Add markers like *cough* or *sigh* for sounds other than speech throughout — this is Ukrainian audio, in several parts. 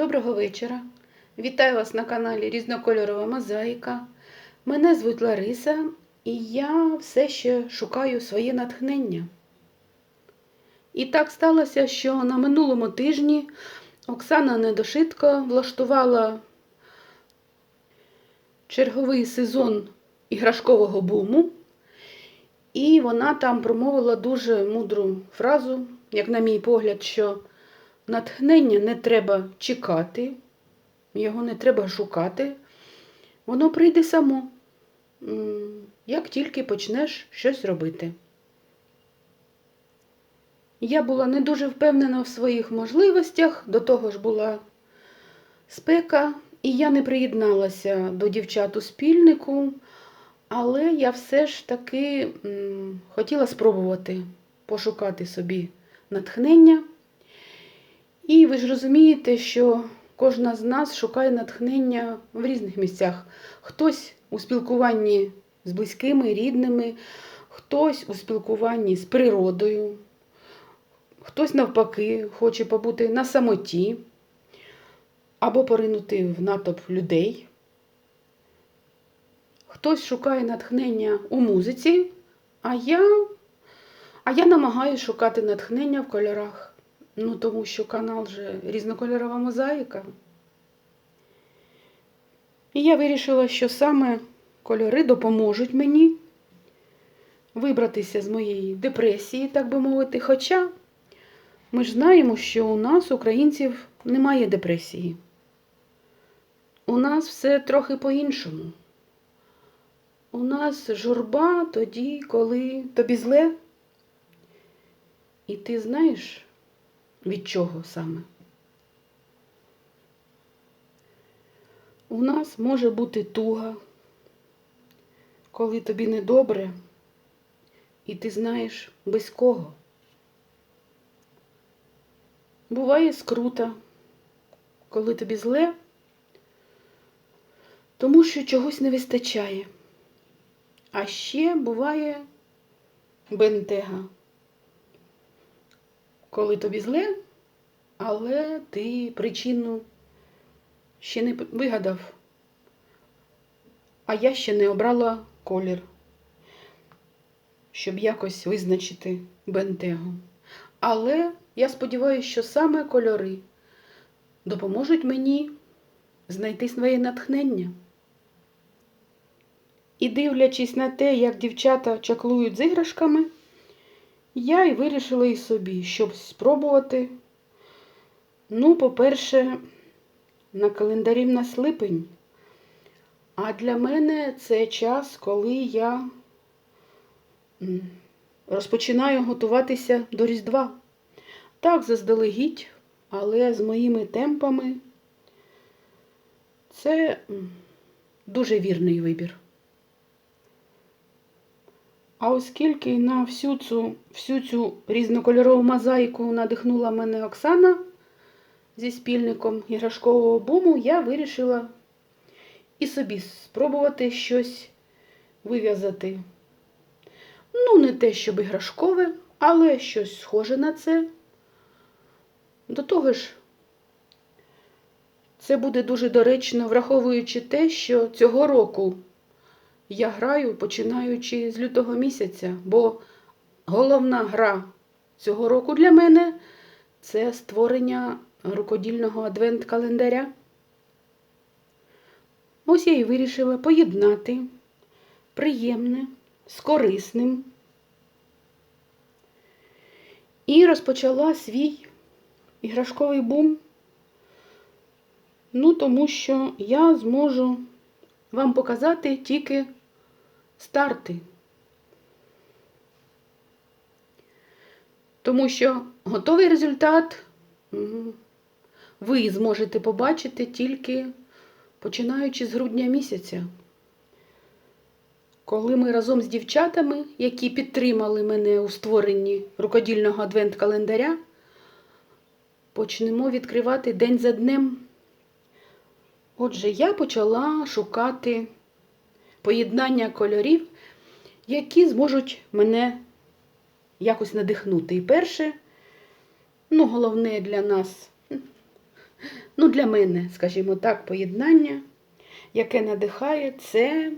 Доброго вечора. Вітаю вас на каналі Різнокольорова Мозаїка. Мене звуть Лариса, і я все ще шукаю своє натхнення. І так сталося, що на минулому тижні Оксана Недошитко влаштувала черговий сезон іграшкового буму. І вона там промовила дуже мудру фразу, як на мій погляд, що натхнення не треба чекати, його не треба шукати, воно прийде само, як тільки почнеш щось робити. Я була не дуже впевнена в своїх можливостях, до того ж була спека, і я не приєдналася до дівчат у спільнику, але я все ж таки хотіла спробувати пошукати собі натхнення. І ви ж розумієте, що кожна з нас шукає натхнення в різних місцях. Хтось у спілкуванні з близькими, рідними, хтось у спілкуванні з природою, хтось навпаки хоче побути на самоті або поринути в натовп людей. Хтось шукає натхнення у музиці, а я, а я намагаюся шукати натхнення в кольорах. Ну, тому що канал же різнокольорова мозаїка. І я вирішила, що саме кольори допоможуть мені вибратися з моєї депресії, так би мовити. Хоча ми ж знаємо, що у нас, українців, немає депресії. У нас все трохи по-іншому. У нас журба тоді, коли тобі зле. І ти знаєш, від чого саме? У нас може бути туга, коли тобі недобре, і ти знаєш без кого. Буває скрута, коли тобі зле, тому що чогось не вистачає. А ще буває бентега коли тобі зле, але ти причину ще не вигадав, а я ще не обрала колір, щоб якось визначити бентегу. Але я сподіваюся, що саме кольори допоможуть мені знайти своє натхнення. І дивлячись на те, як дівчата чаклують з іграшками, я і вирішила і собі, щоб спробувати. Ну, по-перше, на календарі в нас липень. А для мене це час, коли я розпочинаю готуватися до Різдва. Так, заздалегідь, але з моїми темпами це дуже вірний вибір. А оскільки на всю цю всю цю різнокольорову мозаїку надихнула мене Оксана зі спільником іграшкового буму, я вирішила і собі спробувати щось вив'язати. Ну, не те, щоб іграшкове, але щось схоже на це. До того ж, це буде дуже доречно, враховуючи те, що цього року я граю починаючи з лютого місяця, бо головна гра цього року для мене це створення рукодільного адвент-календаря. Ось я і вирішила поєднати приємне з корисним. І розпочала свій іграшковий бум. Ну, тому що я зможу вам показати тільки старти. Тому що готовий результат ви зможете побачити тільки починаючи з грудня місяця. Коли ми разом з дівчатами, які підтримали мене у створенні рукодільного адвент-календаря, почнемо відкривати день за днем. Отже, я почала шукати поєднання кольорів, які зможуть мене якось надихнути. І перше, ну, головне для нас, ну, для мене, скажімо так, поєднання, яке надихає, це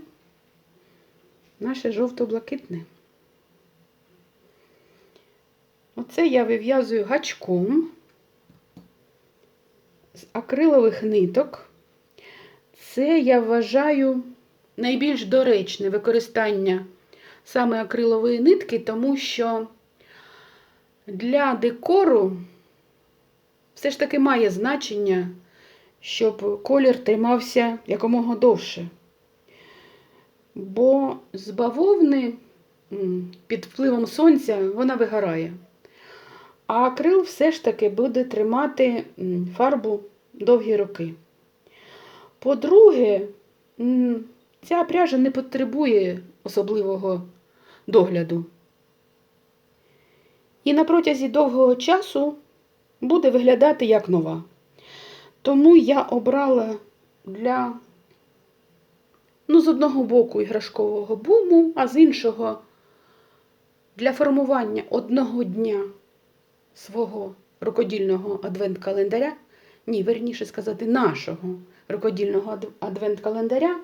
наше жовто-блакитне. Оце я вив'язую гачком з акрилових ниток. Це я вважаю найбільш доречне використання саме акрилової нитки, тому що для декору все ж таки має значення, щоб колір тримався якомога довше. Бо з бавовни під впливом сонця вона вигорає. А акрил все ж таки буде тримати фарбу довгі роки. По-друге, ця пряжа не потребує особливого догляду. І на протязі довгого часу буде виглядати як нова. Тому я обрала для, ну, з одного боку іграшкового буму, а з іншого для формування одного дня свого рукодільного адвент-календаря, ні, верніше сказати, нашого рукодільного ад- адвент-календаря,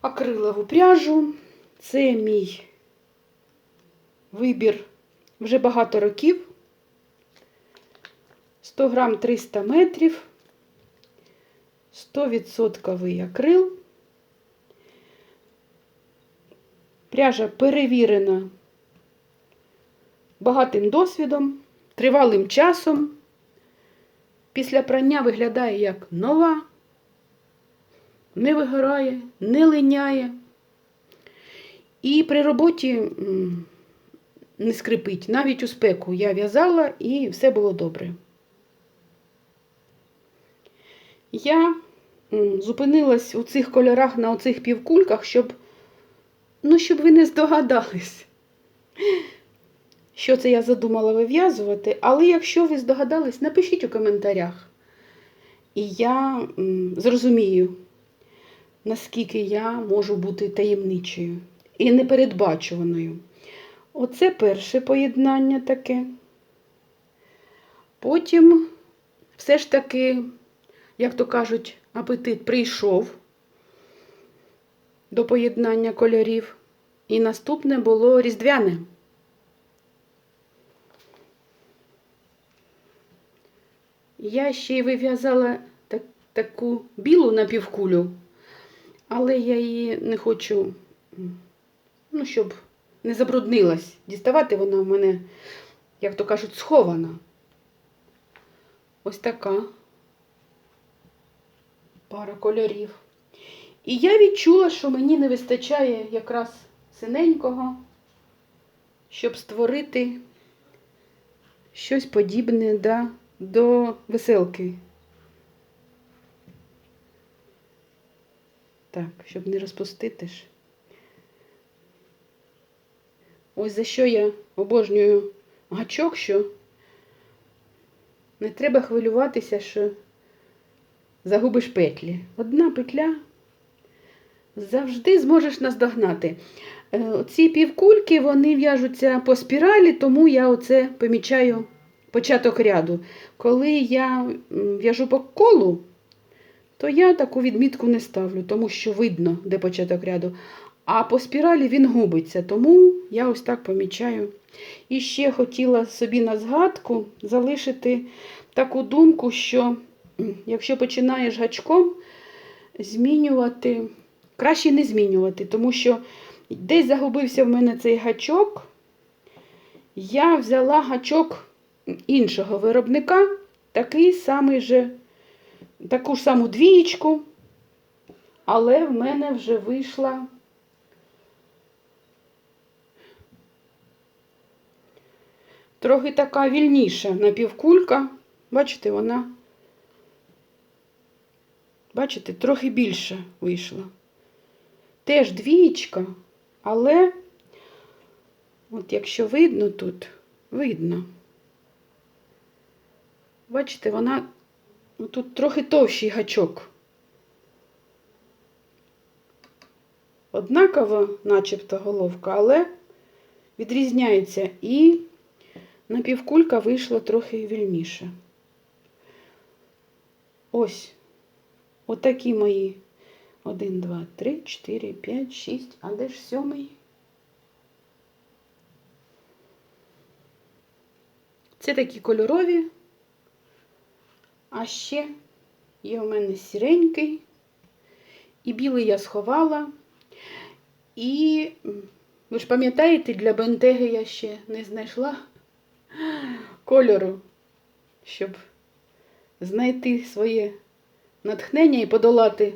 акрилову пряжу. Це мій вибір вже багато років. 100 грам 300 метрів, 100% акрил. Пряжа перевірена багатим досвідом, тривалим часом. Після прання виглядає як нова, не вигорає, не линяє. І при роботі не скрипить. Навіть у спеку я в'язала і все було добре. Я зупинилась у цих кольорах на оцих півкульках, щоб, ну, щоб ви не здогадались, що це я задумала вив'язувати. Але якщо ви здогадались, напишіть у коментарях. І я зрозумію, наскільки я можу бути таємничою і непередбачуваною. Оце перше поєднання таке. Потім все ж таки, як то кажуть, апетит прийшов до поєднання кольорів. І наступне було різдвяне. Я ще й вив'язала так, таку білу напівкулю, але я її не хочу, ну, щоб не забруднилась. Діставати вона в мене, як то кажуть, схована. Ось така пара кольорів. І я відчула, що мені не вистачає якраз синенького, щоб створити щось подібне да, до веселки. Так, щоб не розпустити ж. Ось за що я обожнюю гачок, що не треба хвилюватися, що загубиш петлі. Одна петля завжди зможеш наздогнати. Е, Ці півкульки вони в'яжуться по спіралі, тому я оце помічаю початок ряду. Коли я в'яжу по колу, то я таку відмітку не ставлю, тому що видно, де початок ряду. А по спіралі він губиться, тому я ось так помічаю. І ще хотіла собі на згадку залишити таку думку, що якщо починаєш гачком змінювати, краще не змінювати, тому що десь загубився в мене цей гачок. Я взяла гачок іншого виробника, такий самий же, таку ж саму двієчку, але в мене вже вийшла трохи така вільніша напівкулька. Бачите, вона, бачите, трохи більше вийшла. Теж двієчка, але, от якщо видно тут, видно. Бачите, вона тут трохи товщий гачок. Однакова, начебто, головка, але відрізняється і напівкулька вийшла трохи вільніше. Ось. Отакі мої. Один, два, три, чотири, п'ять, шість. А де ж сьомий? Це такі кольорові. А ще є у мене сіренький. І білий я сховала. І ви ж пам'ятаєте, для бентеги я ще не знайшла кольору, щоб знайти своє натхнення і подолати,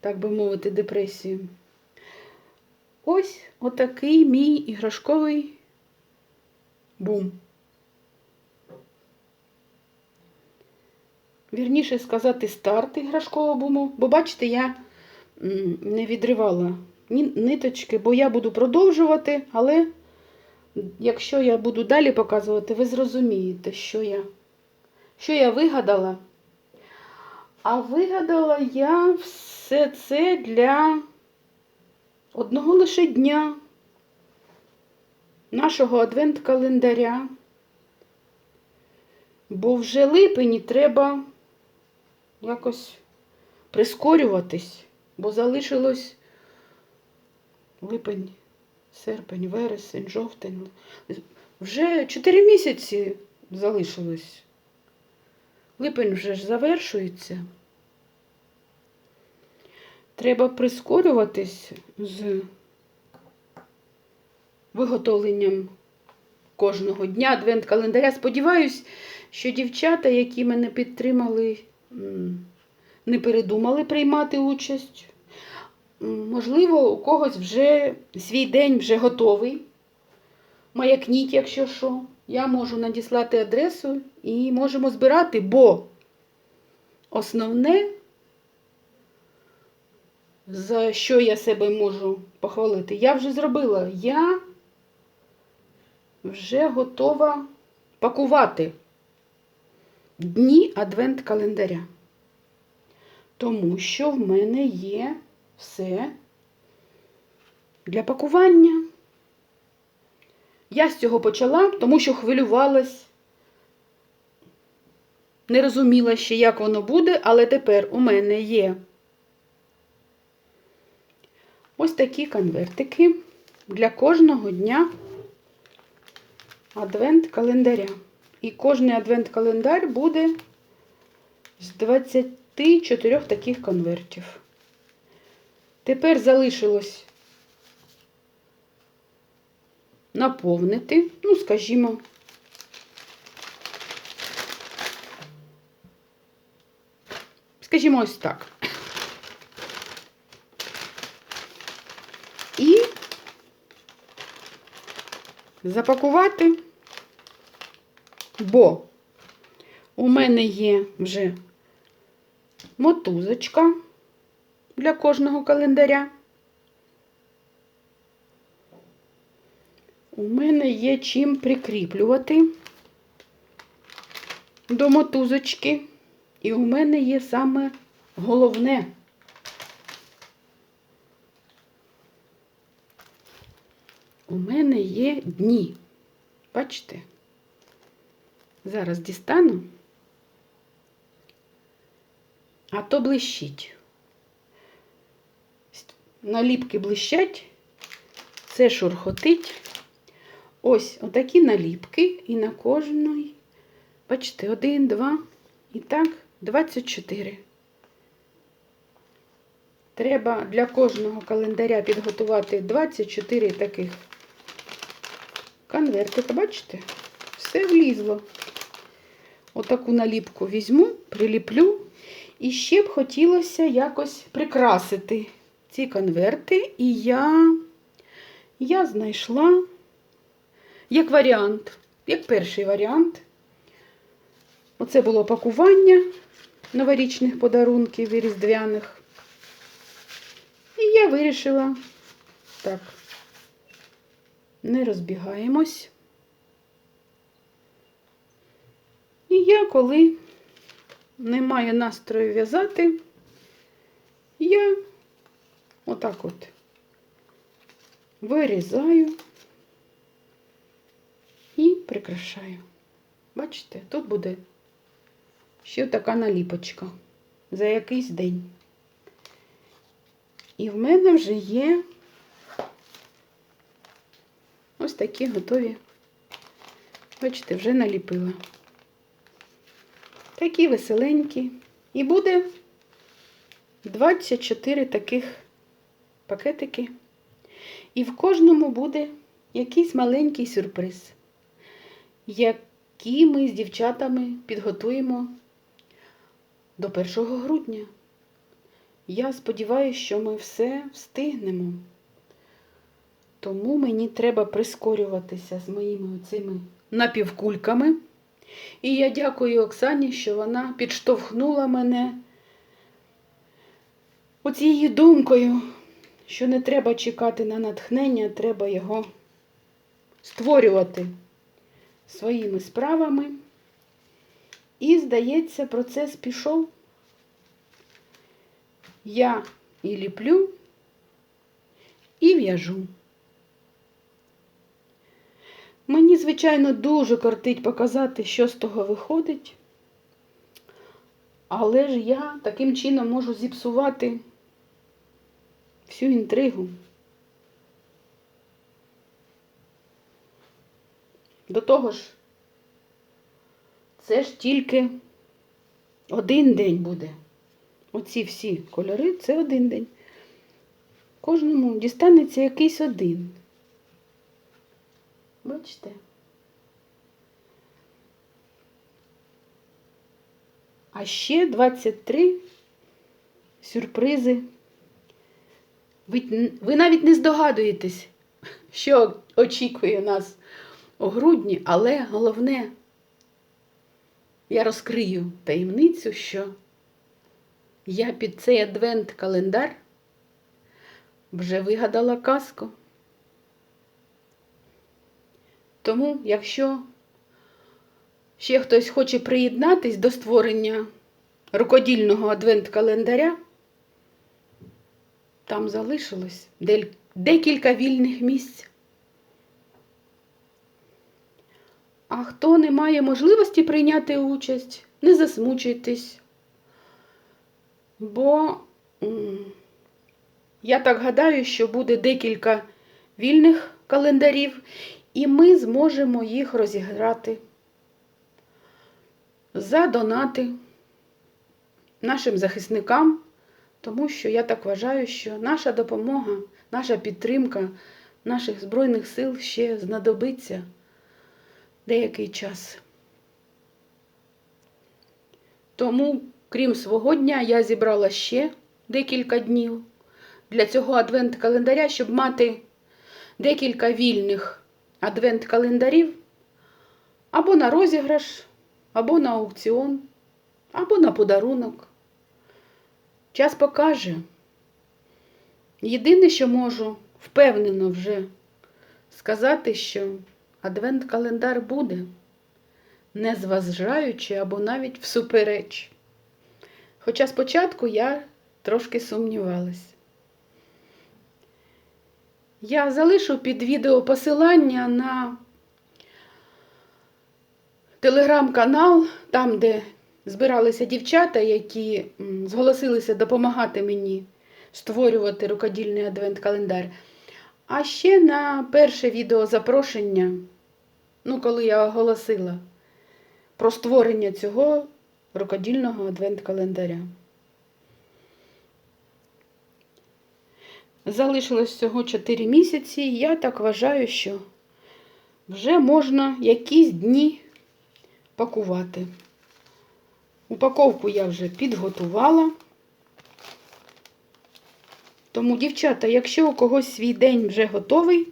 так би мовити, депресію. Ось отакий мій іграшковий бум. Вірніше сказати, старт іграшкового буму, бо бачите, я не відривала ниточки, бо я буду продовжувати, але якщо я буду далі показувати, ви зрозумієте, що я, що я вигадала. А вигадала я все це для одного лише дня нашого адвент-календаря. Бо вже липені треба якось прискорюватись, бо залишилось липень, серпень, вересень, жовтень. Вже 4 місяці залишилось. Липень вже ж завершується. Треба прискорюватись з виготовленням кожного дня адвент-календаря. Сподіваюсь, що дівчата, які мене підтримали, не передумали приймати участь. Можливо, у когось вже свій день вже готовий. Маякніть, якщо що. Я можу надіслати адресу і можемо збирати, бо основне, за що я себе можу похвалити, я вже зробила. Я вже готова пакувати дні адвент-календаря. Тому що в мене є все для пакування. Я з цього почала, тому що хвилювалась, не розуміла ще, як воно буде, але тепер у мене є ось такі конвертики для кожного дня адвент-календаря. І кожний адвент-календар буде з 24 таких конвертів. Тепер залишилось наповнити, ну, скажімо, скажімо ось так. І запакувати, бо у мене є вже мотузочка для кожного календаря. У мене є чим прикріплювати до мотузочки. І у мене є саме головне. У мене є дні. Бачите? Зараз дістану, а то блищить. Наліпки блищать, це шурхотить. Ось отакі наліпки, і на кожної, бачите, один, два, і так, 24. Треба для кожного календаря підготувати 24 таких конвертика, бачите? Все влізло. Отаку наліпку візьму, приліплю. І ще б хотілося якось прикрасити ці конверти. І я, я знайшла як варіант, як перший варіант. Оце було пакування новорічних подарунків і різдвяних. І я вирішила так, не розбігаємось. І я, коли немає настрою в'язати, я отак от вирізаю і прикрашаю. Бачите, тут буде ще така наліпочка. за якийсь день. І в мене вже є ось такі готові. Бачите, вже наліпила. Такі веселенькі. І буде 24 таких пакетики. І в кожному буде якийсь маленький сюрприз, який ми з дівчатами підготуємо до 1 грудня. Я сподіваюся, що ми все встигнемо. Тому мені треба прискорюватися з моїми оцими напівкульками. І я дякую Оксані, що вона підштовхнула мене оцією думкою, що не треба чекати на натхнення, треба його створювати своїми справами. І, здається, процес пішов. Я і ліплю, і в'яжу. Мені, звичайно, дуже кортить показати, що з того виходить. Але ж я таким чином можу зіпсувати всю інтригу. До того ж, це ж тільки один день буде. Оці всі кольори це один день. Кожному дістанеться якийсь один. Бачите? А ще 23 сюрпризи. Ви, ви навіть не здогадуєтесь, *laughs* що очікує нас у грудні, але головне, я розкрию таємницю, що я під цей адвент-календар вже вигадала казку. Тому, якщо ще хтось хоче приєднатись до створення рукодільного адвент-календаря, там залишилось декілька вільних місць. А хто не має можливості прийняти участь, не засмучуйтесь. Бо я так гадаю, що буде декілька вільних календарів, і ми зможемо їх розіграти за донати нашим захисникам, тому що я так вважаю, що наша допомога, наша підтримка наших Збройних сил ще знадобиться деякий час. Тому, крім свого дня, я зібрала ще декілька днів для цього адвент-календаря, щоб мати декілька вільних адвент-календарів або на розіграш, або на аукціон, або на подарунок. Час покаже. Єдине, що можу впевнено вже сказати, що адвент-календар буде, не зважаючи або навіть всупереч. Хоча спочатку я трошки сумнівалась. Я залишу під відео посилання на телеграм-канал, там, де збиралися дівчата, які зголосилися допомагати мені створювати рукодільний адвент-календар. А ще на перше відео запрошення, ну, коли я оголосила про створення цього рукодільного адвент-календаря. Залишилось всього 4 місяці, і я так вважаю, що вже можна якісь дні пакувати. Упаковку я вже підготувала. Тому, дівчата, якщо у когось свій день вже готовий,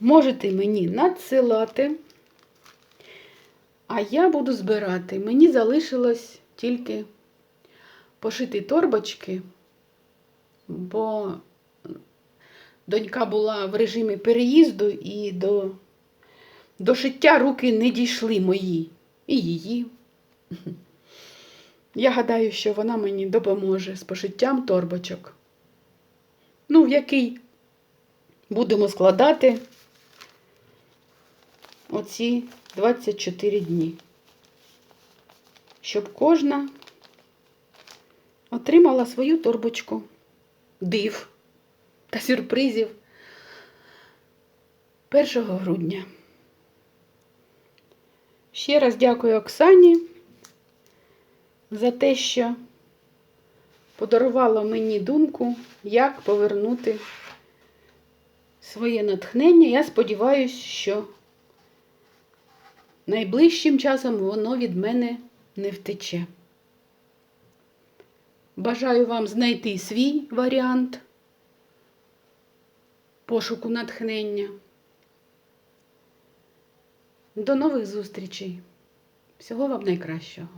можете мені надсилати, а я буду збирати. Мені залишилось тільки пошити торбочки, бо донька була в режимі переїзду і до, до шиття руки не дійшли мої і її. Я гадаю, що вона мені допоможе з пошиттям торбочок. Ну, в який будемо складати оці 24 дні. Щоб кожна отримала свою торбочку див та сюрпризів 1 грудня. Ще раз дякую Оксані за те, що подарувала мені думку, як повернути своє натхнення. Я сподіваюся, що найближчим часом воно від мене не втече. Бажаю вам знайти свій варіант пошуку натхнення. До нових зустрічей. Всього вам найкращого.